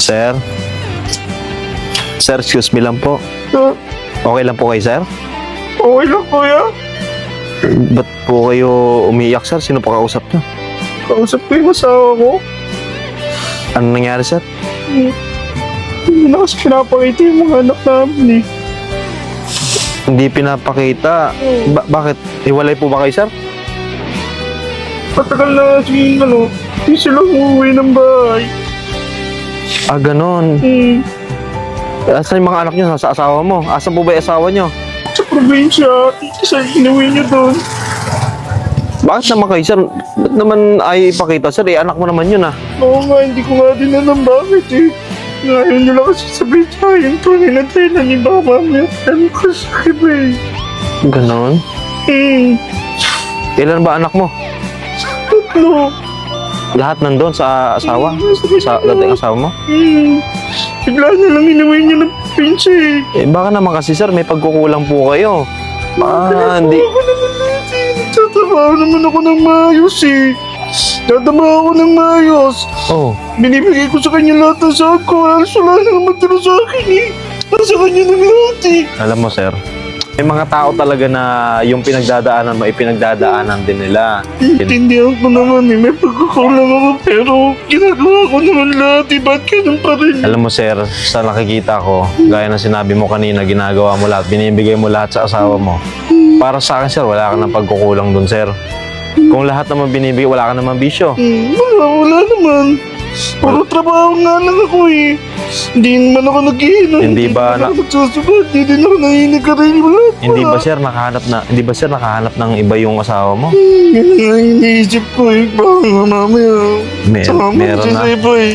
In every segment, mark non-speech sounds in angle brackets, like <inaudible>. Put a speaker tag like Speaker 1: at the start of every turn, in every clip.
Speaker 1: Sir? Sir, excuse me lang po.
Speaker 2: Ah,
Speaker 1: Okay lang po kayo, sir?
Speaker 2: okay lang kuya.
Speaker 1: Ba't po kayo umiiyak, sir? Sino po kausap niyo?
Speaker 2: Kausap ko yung asawa ko.
Speaker 1: Ano nangyari, sir?
Speaker 2: Hindi na kasi pinapakita yung mga anak namin eh.
Speaker 1: Hindi pinapakita. Ba- bakit? Iwalay po ba kayo, sir?
Speaker 2: Matagal na kasi ano, hindi sila umuwi ng bahay.
Speaker 1: Ah, ganon.
Speaker 2: Hmm.
Speaker 1: Asan yung mga anak niyo? Sa asawa mo? Asan po ba yung asawa niyo?
Speaker 2: Sa probinsya, isa inuwi niyo doon.
Speaker 1: Bakit naman kayo, sir? Ba't naman ay ipakita, sir? Eh, anak mo naman yun, ah.
Speaker 2: Oo nga, hindi ko nga din alam bakit eh. Ngayon nyo lang kasi sabihin sa akin, tunay na tayo na ni Baba mo. Ano ko sa iba eh.
Speaker 1: Ganon?
Speaker 2: Hmm.
Speaker 1: Ilan ba anak mo?
Speaker 2: Tatlo.
Speaker 1: Lahat nandun sa asawa? Sa dating asawa mo?
Speaker 2: Hmm. Bigla na lang inuwi niyo ng probinsya eh.
Speaker 1: Eh, baka naman kasi, sir, may pagkukulang po kayo. Ah, hindi.
Speaker 2: Ako naman lahat eh. Nagtatrabaho naman ako ng maayos eh. Nagtatrabaho ako ng maayos.
Speaker 1: Oh,
Speaker 2: Binibigay ko sa kanya lahat ng sahod ko. Halos wala na naman tira sa akin eh. Nasa kanya ng lahat eh.
Speaker 1: alam mo, sir, may mga tao talaga na yung pinagdadaanan mo, ipinagdadaanan din nila.
Speaker 2: Intindihan ko naman eh. May pagkukulang ako pero ginagawa ko naman lahat eh. Ba't ganun pa rin?
Speaker 1: Alam mo, sir, sa nakikita ko, gaya ng sinabi mo kanina, ginagawa mo lahat, binibigay mo lahat sa asawa mo. Para sa akin, sir, wala ka ng pagkukulang dun, sir. Kung lahat naman binibigay, wala ka naman bisyo.
Speaker 2: Hmm, wala, wala naman. Puro trabaho nga lang ako eh. Hindi naman ako nag-iinom.
Speaker 1: Hindi ba
Speaker 2: naman
Speaker 1: na-
Speaker 2: ako nagsusugat. Hindi din ako nahinig ka rin. Wala.
Speaker 1: Hindi ba, sir, nakahanap na, hindi ba, sir, nakahanap ng iba yung asawa mo?
Speaker 2: Yan nga iniisip ko eh. Baka nga mamaya.
Speaker 1: Mer
Speaker 2: Sama
Speaker 1: meron
Speaker 2: siya
Speaker 1: na.
Speaker 2: sa iba eh.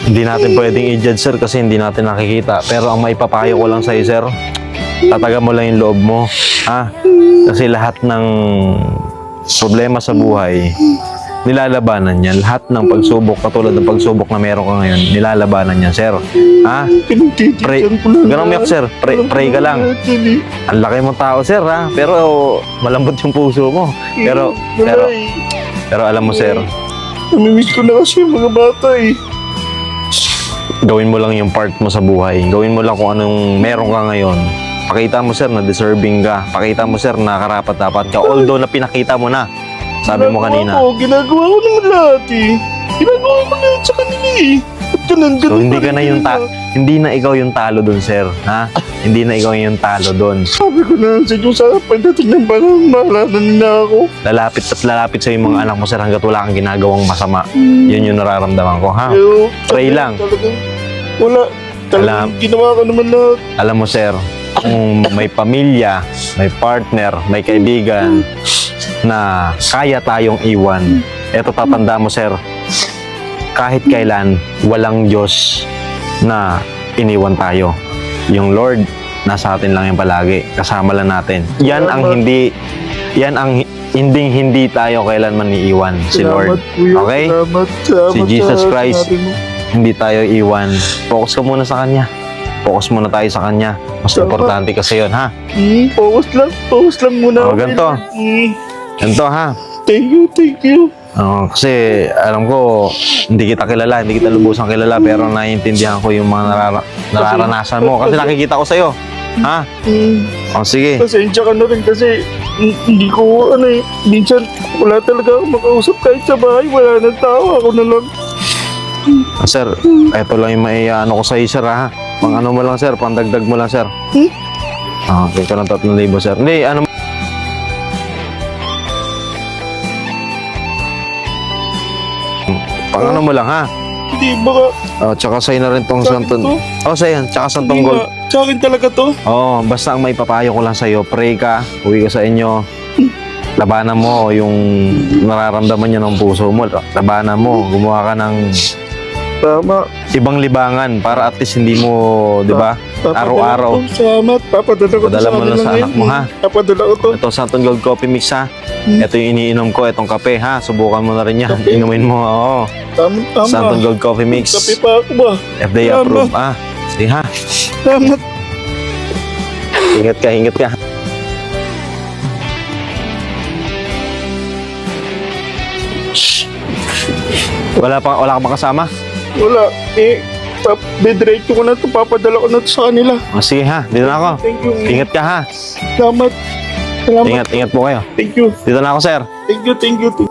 Speaker 1: Hindi natin pwedeng i-judge, sir, kasi hindi natin nakikita. Pero ang maipapayo ko lang sa'yo, sir, tataga mo lang yung loob mo. Ha? Kasi lahat ng problema sa buhay, nilalabanan yan. Lahat ng pagsubok, katulad ng pagsubok na meron ka ngayon, nilalabanan yan, sir. Ha? Pray, ganun miyak, sir. Pray, pray ka lang. Ang laki mong tao, sir, ha? Pero malambot yung puso mo. Pero, pero, pero alam mo, sir,
Speaker 2: Namimiss ko na kasi yung mga bata eh.
Speaker 1: gawin mo lang yung part mo sa buhay. Gawin mo lang kung anong meron ka ngayon. Pakita mo, sir, na deserving ka. Pakita mo, sir, na karapat-dapat ka. Although na pinakita mo na. Sabi mo kanina.
Speaker 2: Ko, ginagawa ko naman lahat eh. Ginagawa ko lahat sa kanila eh. Ba't ganun, ganun
Speaker 1: So, hindi
Speaker 2: pa
Speaker 1: ka
Speaker 2: rin
Speaker 1: na yung ta-
Speaker 2: nila?
Speaker 1: hindi na ikaw yung talo doon, sir. Ha? hindi na ikaw yung talo doon.
Speaker 2: Sabi ko na sa inyo sa pagdating ng panahon, maalala nila ako.
Speaker 1: Lalapit at lalapit sa yung mga anak mo, sir, hanggat wala kang ginagawang masama. Yun yung nararamdaman ko, ha?
Speaker 2: Pero,
Speaker 1: Pray lang.
Speaker 2: Talagang, wala. Talagang
Speaker 1: Alam.
Speaker 2: ginawa ko naman lahat.
Speaker 1: Alam mo, sir, kung may pamilya, may partner, may kaibigan <laughs> na kaya tayong iwan, eto tatanda mo, sir, kahit kailan, walang Diyos na iniwan tayo. Yung Lord, nasa atin lang yan palagi. Kasama lang natin. Yan ang hindi, yan ang hindi hindi tayo kailanman iiwan, si Lord. Okay? Si Jesus Christ. Hindi tayo iwan. Focus ka muna sa Kanya. Focus muna tayo sa Kanya. Mas
Speaker 2: Tama.
Speaker 1: importante kasi yun, ha?
Speaker 2: Hmm, focus lang. Focus lang muna.
Speaker 1: Oh,
Speaker 2: ako,
Speaker 1: ganito.
Speaker 2: Hmm,
Speaker 1: Ganito, ha?
Speaker 2: thank you, thank you.
Speaker 1: Oh, kasi alam ko, hindi kita kilala, hindi kita lubusang kilala, pero naiintindihan ko yung mga narara- nararanasan mo. Kasi nakikita ko sa'yo. Ha?
Speaker 2: Hmm,
Speaker 1: O, sige.
Speaker 2: pasensya ka na rin kasi hindi ko, ano eh, minsan wala talaga akong makausap kahit sa bahay. Wala nang tao. Ako na lang.
Speaker 1: Sir, eto lang yung maiano ko sa'yo, sir, ha? Pang ano mo lang, sir, pandagdag mo lang, sir.
Speaker 2: Hmm?
Speaker 1: Ah, okay ka lang 3,000, sir. Hindi, ano Pang ano mo lang, ha?
Speaker 2: Hindi, baka
Speaker 1: Oh, tsaka sa'yo na rin tong
Speaker 2: sa akin
Speaker 1: santon.
Speaker 2: to.
Speaker 1: Oh, sa'yo, tsaka santong gold.
Speaker 2: nga, Sa akin talaga to.
Speaker 1: Oo, basta ang may papayo ko lang sa'yo, pray ka, uwi ka sa inyo, labanan mo yung nararamdaman niya ng puso mo, labanan mo, gumawa ka ng
Speaker 2: Tama.
Speaker 1: ibang libangan para at least hindi mo, di ba? Araw-araw.
Speaker 2: ko. Salamat. Papadala ko to
Speaker 1: Padala
Speaker 2: sa
Speaker 1: mo lang sa
Speaker 2: ngayon.
Speaker 1: anak mo, ha?
Speaker 2: Papadala ko to.
Speaker 1: Ito Santon Gold Coffee Mix ha.
Speaker 2: Hmm.
Speaker 1: Ito yung iniinom ko, itong kape ha. Subukan mo na rin yan.
Speaker 2: Kape?
Speaker 1: Inumin mo, oo.
Speaker 2: Tama, tama.
Speaker 1: Santon Gold Coffee Mix.
Speaker 2: Kape pa ako ba?
Speaker 1: FDA
Speaker 2: Tama.
Speaker 1: approved ah. Sige ha.
Speaker 2: Salamat.
Speaker 1: Ingat ka, ingat ka. Wala pa, wala ka pa kasama?
Speaker 2: Wala. Eh, Pap, didiretso ko na to. Papadala ko na to sa kanila.
Speaker 1: O, sige ha, dito na ako.
Speaker 2: Thank you.
Speaker 1: Ingat ka ha.
Speaker 2: Salamat. Salamat.
Speaker 1: Ingat, ingat po kayo.
Speaker 2: Thank you.
Speaker 1: Dito na ako, sir.
Speaker 2: Thank you, thank you, thank you.